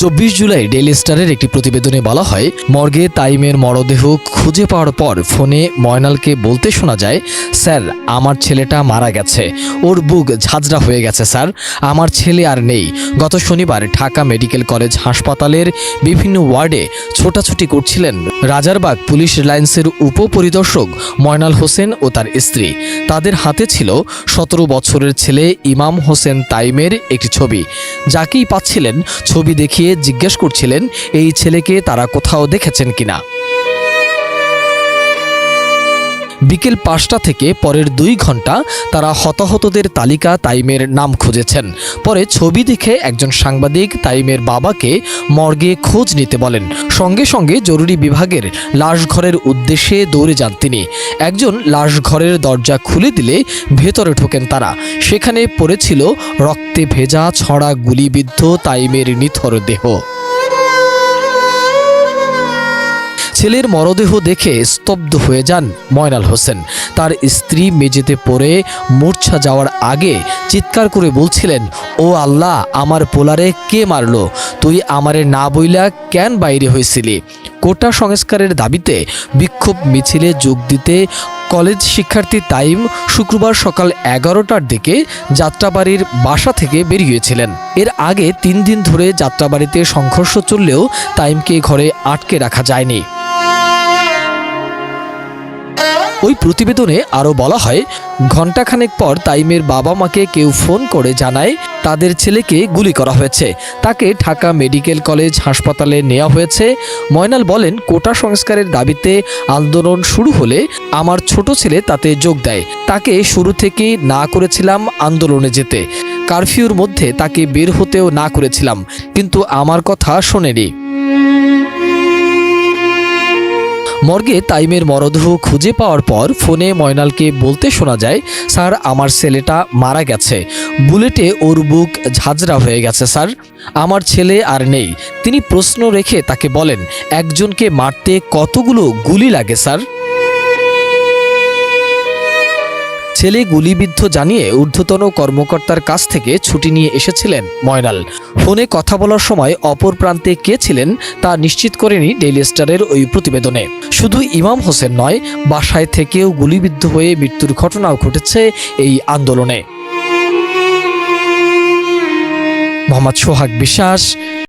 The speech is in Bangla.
চব্বিশ জুলাই ডেইলি স্টারের একটি প্রতিবেদনে বলা হয়, মর্গে তাইমের মরদেহ খুঁজে পাওয়ার পর ফোনে ময়নালকে বলতে শোনা যায়, স্যার, আমার ছেলেটা মারা গেছে। ওর বুক ঝাঁঝরা হয়ে গেছে, স্যার। আমার ছেলে আর নেই। গত শনিবার ঢাকা মেডিকেল কলেজ হাসপাতালের বিভিন্ন ওয়ার্ডে ছোটাছুটি করছিলেন রাজারবাগ পুলিশ লাইন্সের উপপরিদর্শক ময়নাল হোসেন ও তার স্ত্রী। তাদের হাতে ছিল সতেরো বছরের ছেলে ইমাম হোসেন তাইমের একটি ছবি। যাকেই পাচ্ছিলেন ছবি দেখিয়ে জিজ্ঞেস করছিলেন এই ছেলেকে তারা কোথাও দেখেছেন কিনা? বিকেল পাঁচটা থেকে পরের দুই ঘণ্টা তারা হতাহতদের তালিকা তাইমের নাম খুঁজেছেন। পরে ছবি দেখে একজন সাংবাদিক তাইমের বাবাকে মর্গে খোঁজ নিতে বলেন। সঙ্গে সঙ্গে জরুরি বিভাগের লাশ ঘরের উদ্দেশ্যে দৌড়ে যান তিনি। একজন লাশ ঘরের দরজা খুলে দিলে ভেতরে ঢোকেন তারা। সেখানে পড়েছিল রক্তে ভেজা ছড়া গুলিবিদ্ধ তাইমের নিথর দেহ। ছেলের মরদেহ দেখে স্তব্ধ হয়ে যান ময়নাল হোসেন। তার স্ত্রী মেঝেতে পড়ে মূর্ছা যাওয়ার আগে চিৎকার করে বলছিলেন, ও আল্লাহ, আমার পোলারে কে মারলো? তুই আমারে না বইলা কেন বাইরে হয়েছিলি কোটা সংস্কারের দাবিতে বিক্ষোভ মিছিলে যোগ দিতে কলেজ শিক্ষার্থী তাইম শুক্রবার সকাল এগারোটার দিকে যাত্রাবাড়ির বাসা থেকে বেরিয়েছিলেন। এর আগে তিন দিন ধরে যাত্রাবাড়িতে সংঘর্ষ চললেও তাইমকে ঘরে আটকে রাখা যায়নি। ওই প্রতিবেদনে আরও বলা হয়, ঘণ্টাখানেক পর তাইমের বাবা মাকে কেউ ফোন করে জানায়, তাদের ছেলেকে গুলি করা হয়েছে। তাকে ঢাকা মেডিকেল কলেজ হাসপাতালে নেওয়া হয়েছে। ময়নাল বলেন, কোটা সংস্কারের দাবিতে আন্দোলন শুরু হলে আমার ছোট ছেলে তাতে যোগ দেয়। তাকে শুরু থেকেই না করেছিলাম আন্দোলনে যেতে। কারফিউর মধ্যে তাকে বের হতেও না করেছিলাম। কিন্তু আমার কথা শোনেনি। মর্গে তাইমের মরদেহ খুঁজে পাওয়ার পর ফোনে ময়নালকে বলতে শোনা যায়, স্যার, আমার ছেলেটা মারা গেছে। বুলেটে ওর বুক ঝাঁঝরা হয়ে গেছে, স্যার। আমার ছেলে আর নেই। তিনি প্রশ্ন রেখে তাকে বলেন, একজনকে মারতে কতগুলো গুলি লাগে, স্যার? ছেলে গুলিবিদ্ধ জানিয়ে ঊর্ধ্বতন কর্মকর্তার কাছ থেকে ছুটি নিয়ে এসেছিলেন ময়নাল। ফোনে কথা বলার সময় অপর প্রান্তে কে ছিলেন তা নিশ্চিত করেনি ডেইলি স্টারের ওই প্রতিবেদনে। শুধু ইমাম হোসেন নয়, বাসায় থেকেও গুলিবিদ্ধ হয়ে মৃত্যুর ঘটনাও ঘটেছে এই আন্দোলনে। মোহাম্মদ সোহাগ বিশ্বাস